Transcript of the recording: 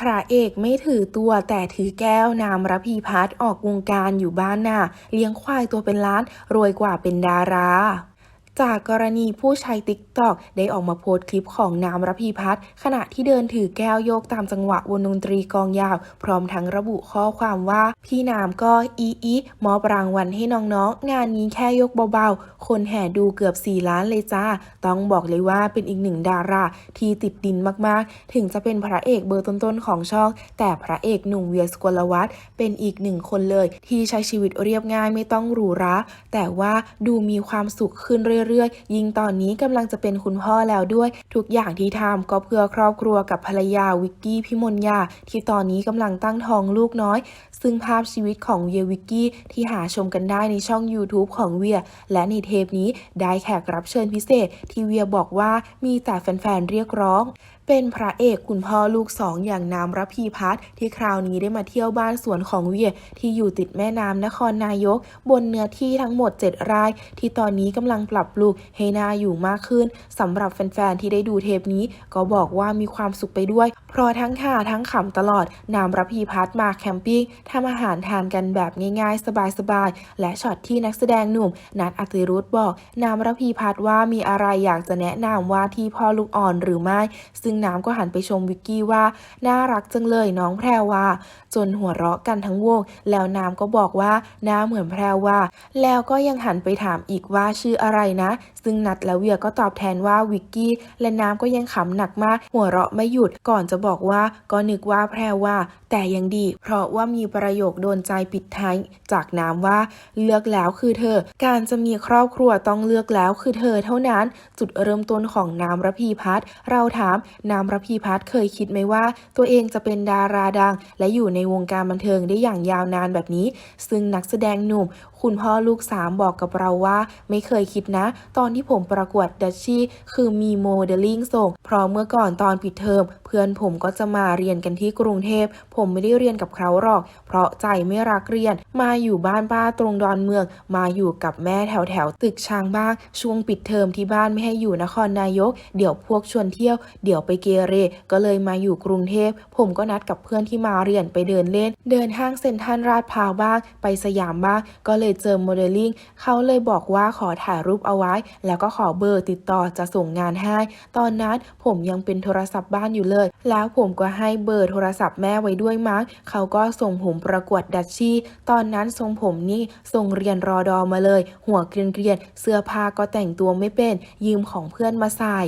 พระเอกไม่ถือตัวแต่ถือแก้วนามรพีพัฒน์ออกวงการอยู่บ้านน่ะเลี้ยงควายตัวเป็นล้าน รวยกว่าเป็นดารา จากกรณีผู้ใช้ติ๊กตอกได้ออกมาโพสต์คลิปของนามรพีพัฒน์ขณะที่เดินถือแก้วโยกตามจังหวะวงดนตรีกองยาว พร้อมทั้งระบุข้อความว่าพี่นามก็อีอีมอบรางวัลให้น้องๆ งานนี้แค่ยกเบาๆ คนแห่ดูเกือบ 4 ล้านเลยจ้า ต้องบอกเลยว่าเป็นอีกหนึ่งดาราที่ติดดินมากๆ ถึงจะเป็นพระเอกเบอร์ต้นๆของช่อง แต่พระเอกหนุ่มเวียสกลวัฒน์เป็นอีกหนึ่งคนเลย ที่ใช้ชีวิตเรียบง่ายไม่ต้องหรูหราแต่ว่าดูมีความสุขขึ้นเรื่อยๆ ยิ่งตอนนี้กำลังจะเป็นคุณพ่อแล้วด้วย ทุกอย่างที่ทำก็เพื่อครอบครัวกับภรรยาวิกกี้พิมลยา ที่ตอนนี้กำลังตั้งท้องลูกน้อย ซึ่งภาพชีวิตของเวียวิกกี้ที่หาชมกันได้ในช่อง YouTube ของเวีย และในเทปนี้ได้แขกรับเชิญพิเศษ ที่เวียบอกว่ามีแต่แฟนๆเรียกร้องเป็นพระเอกคุณพ่อลูกสองอย่างนามระพีพัฒน์ที่คราวนี้ได้มาเที่ยวบ้านสวนของเวียที่อยู่ติดแม่น้ำนครนายก บนเนื้อที่ทั้งหมด 7 ไร่ที่ตอนนี้กำลังปรับปรุงให้น่าอยู่มากขึ้นสำหรับแฟนๆ ที่ได้ดูเทปนี้ ก็บอกว่ามีความสุขไปด้วย เพราะทั้งข่าทั้งขำตลอดนามระพีพัฒมาแคมปิ้งทำอาหารทานกันแบบง่ายๆ สบายๆ และช็อตที่นักแสดงหนุ่ม นัทอติรุธบอก นามระพีพัฒว่ามีอะไรอยากจะแนะนำว่าที่พ่อลูกอ่อนหรือไม่ ซึ่งน้ำก็หันไปชมวิกกี้ว่า น่ารักจังเลยน้องแพรวาจนหัวเราะกันทั้งวง แล้วน้ำก็บอกว่าหน้าเหมือนแพรวาแล้วก็ยังหันไปถามอีกว่าชื่ออะไรนะ ซึ่งนัดและเวียก็ตอบแทนว่าวิกกี้และน้ำก็ยังขำหนักมาก หัวเราะไม่หยุดก่อนจะบอกว่าก็นึกว่าแพรว่า แต่ยังดี เพราะว่ามีประโยคโดนใจปิดท้ายจากน้ำว่า เลือกแล้วคือเธอ การจะมีครอบครัวต้องเลือกแล้วคือเธอเท่านั้น จุดเริ่มต้นของน้ำระพีพัฒน์เราถามน้ำระพีพัฒน์เคยคิดไหมว่า ตัวเองจะเป็นดาราดัง และอยู่ในวงการบันเทิงได้อย่างยาวนานแบบนี้ ซึ่งนักแสดงหนุ่มคุณพ่อลูกสามบอกกับเราว่า ไม่เคยคิดนะตอนที่ผมประกวดดัชชี่คือมีโมเดลลิ่งส่ง เพราะเมื่อก่อนตอนปิดเทอม พื่อนผมก็จะมาเรียนกันที่กรุงเทพ ผมไม่ได้เรียนกับเขาหรอก เพราะใจไม่รักเรียน มาอยู่บ้านป้าตรงดอนเมือง มาอยู่กับแม่แถวแถวตึกช้างบ้าง ช่วงปิดเทอมที่บ้านไม่ให้อยู่นครนายก เดี๋ยวพวกชวนเที่ยว เดี๋ยวไปเกเร ก็เลยมาอยู่กรุงเทพ ผมก็นัดกับเพื่อนที่มาเรียนไปเดินเล่น เดินห้างเซ็นทรัลลาดพร้าวบ้าง ไปสยามบ้าง ก็เลยเจอโมเดลลิ่ง เขาเลยบอกว่าขอถ่ายรูปเอาไว้ แล้วก็ขอเบอร์ติดต่อจะส่งงานให้ ตอนนั้นผมยังเป็นโทรศัพท์บ้านอยู่เลยแล้วผมก็ให้เบอร์โทรศัพท์แม่ไว้ด้วยมั้งเขาก็ส่งผมประกวดดัชชี่ ตอนนั้นทรงผมนี่ทรงเรียนรอดอมาเลย หัวเกรียนเกลียนเสื้อผ้าก็แต่งตัวไม่เป็น ยืมของเพื่อนมาใส่